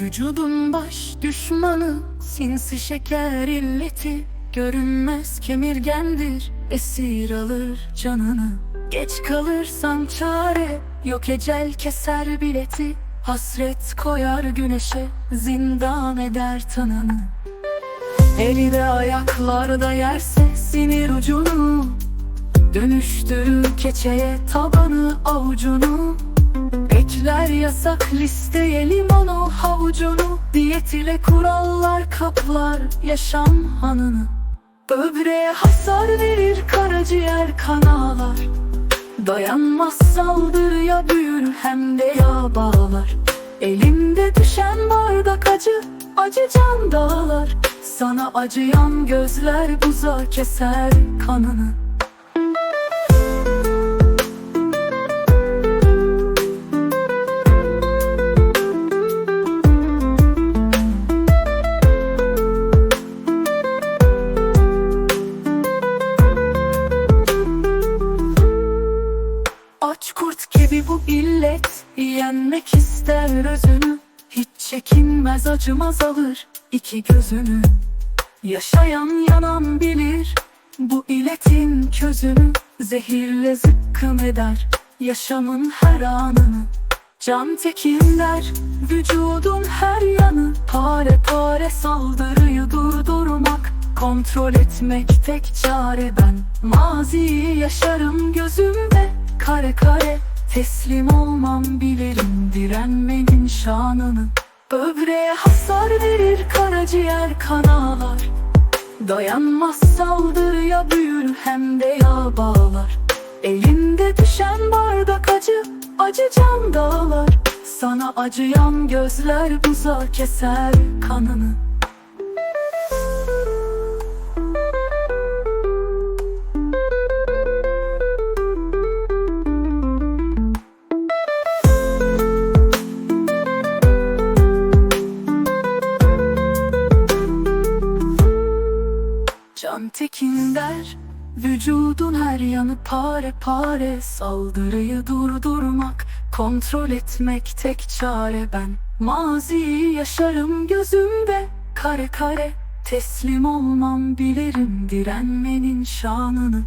Vücudun baş düşmanı Sinsi şeker illeti. Görünmez kemirgendir Esir alır canını. Geç kalırsan çare Yok ecel keser bileti. Hasret koyar güneşe Zindan eder tanını Eli de ayaklarda yerse sinir ucunu. Dönüştürür keçeye tabanı avucunu Bekler yasak listeye limonu havucunu. Diyet ile kurallar kaplar yaşam hanını Böbreğe hasar verir karaciğer kan ağlar Dayanmaz saldırıya büyür hem de yağ bağlar. Elimde düşen bardak acı, acı can dağlar. Sana acıyan gözler buza keser kanını bu illet Yenmek ister özünü. Hiç çekinmez acımaz alır iki gözünü. Yaşayan yanan bilir Bu illetin közünü Zehirle zıkkım eder Yaşamın her anını. Can tekinler Vücudun her yanı. Pare pare saldırıyı durdurmak Kontrol etmek tek çare. Ben Maziyi yaşarım gözümde Kare kare teslim olmam bilirim Direnmenin şanını. Böbreğe hasar verir karaciğer kan ağlar Dayanmaz saldırıya büyür hem de yağ bağlar Elinde düşen bardak acı, acı can dağlar. Sana acıyan gözler buza keser kanını Tekin der Vücudun her yanı pare pare. Saldırıyı durdurmak Kontrol etmek tek çare. Ben Maziyi yaşarım gözümde Kare kare. Teslim olmam bilirim Direnmenin şanını